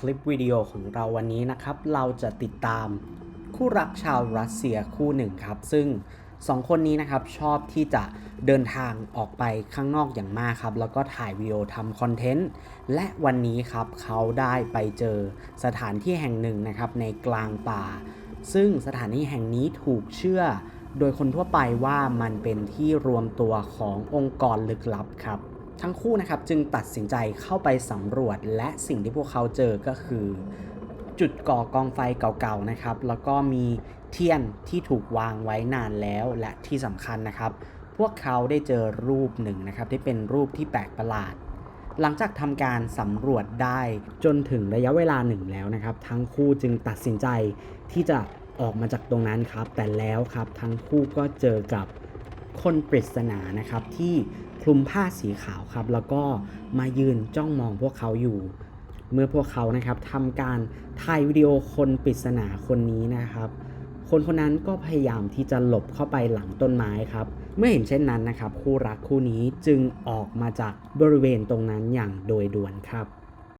คลิปวิดีโอของเราวันนี้นะครับ เราจะติดตามคู่รักชาวรัสเซียคู่หนึ่งครับ ซึ่งสองคนนี้นะครับชอบที่จะเดินทางออกไปข้างนอกอย่างมากครับ แล้วก็ถ่ายวิดีโอทำคอนเทนต์ และวันนี้ครับเขาได้ไปเจอสถานที่แห่งหนึ่งนะครับในกลางป่า ซึ่งสถานที่แห่งนี้ถูกเชื่อ โดยคนทั่วไปว่ามันเป็นที่รวมตัวขององค์กรลึกลับครับ ทั้งคู่นะครับจึงตัดสินใจเข้าไปสำรวจ และสิ่งที่พวกเขาเจอก็คือ จุดก่อกองไฟเก่าๆนะครับ แล้วก็มีเทียนที่ถูกวางไว้นานแล้วและที่สำคัญนะครับ พวกเขาได้เจอรูปหนึ่งนะครับที่เป็นรูปที่แปลกประหลาด หลังจากทำการสำรวจได้จนถึงระยะเวลาหนึ่งแล้วนะครับ ทั้งคู่จึงตัดสินใจที่จะออกมาจากตรงนั้นครับ แต่แล้วครับทั้งคู่ก็เจอกับคนปริศนานะครับที่ คลุมผ้าสีขาวครับ แล้วก็มายืนจ้องมองพวกเขาอยู่ เมื่อพวกเขานะครับทำการถ่ายวิดีโอคนปริศนาคนนี้นะครับ คนคนนั้นก็พยายามที่จะหลบเข้าไปหลังต้นไม้ครับ เมื่อเห็นเช่นนั้นนะครับ คู่รักคู่นี้จึงออกมาจากบริเวณตรงนั้นอย่างโดยด่วนครับ